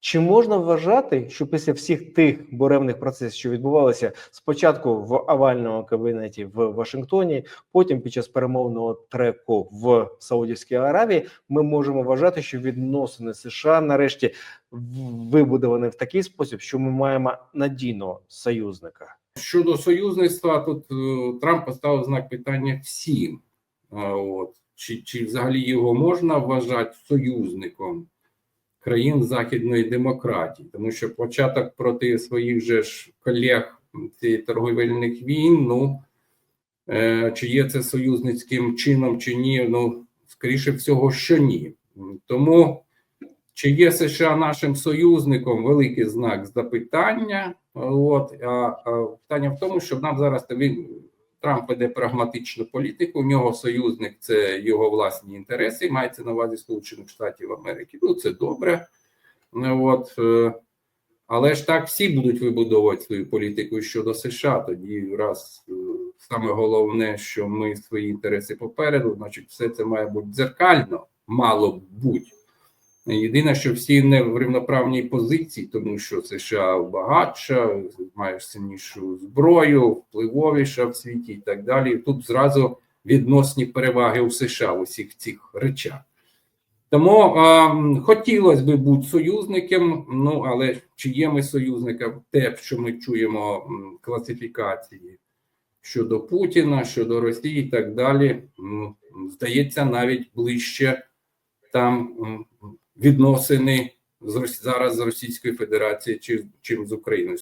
Чи можна вважати, що після всіх тих буремних процесів, що відбувалися спочатку в овальному кабінеті в Вашингтоні, потім під час перемовного треку в Саудівській Аравії, ми можемо вважати, що відносини США нарешті вибудовані в такий спосіб, що ми маємо надійного союзника? Щодо союзництва, тут е, Трамп поставив знак питання всім. От. Чи, чи взагалі його можна вважати союзником країн західної демократії? Тому що початок проти своїх же ж колег цієї торговельних війн, ну е, чи є це союзницьким чином, чи ні, ну скоріше всього, що ні. Тому чи є США нашим союзником? Великий знак запитання. От а, а питання в тому, що нам зараз він Трамп веде прагматичну політику. У нього союзник це його власні інтереси. Мається на увазі Сполучених Штатів Америки. Ну це добре. Ну, От, е, але ж так всі будуть вибудовувати свою політику щодо США. Тоді раз е, саме головне, що ми свої інтереси попереду, значить, все це має бути дзеркально, мало бути. Єдине, що всі не в рівноправній позиції, тому що США багатша, має сильнішу зброю, впливовіша в світі і так далі. Тут зразу відносні переваги у США в усіх цих речах. Тому а, хотілося б бути союзником, ну але чи є ми союзником, те, що ми чуємо класифікації щодо Путіна, щодо Росії і так далі, здається, навіть ближче там відносини з зараз з Російською Федерацією чи чим з Україною.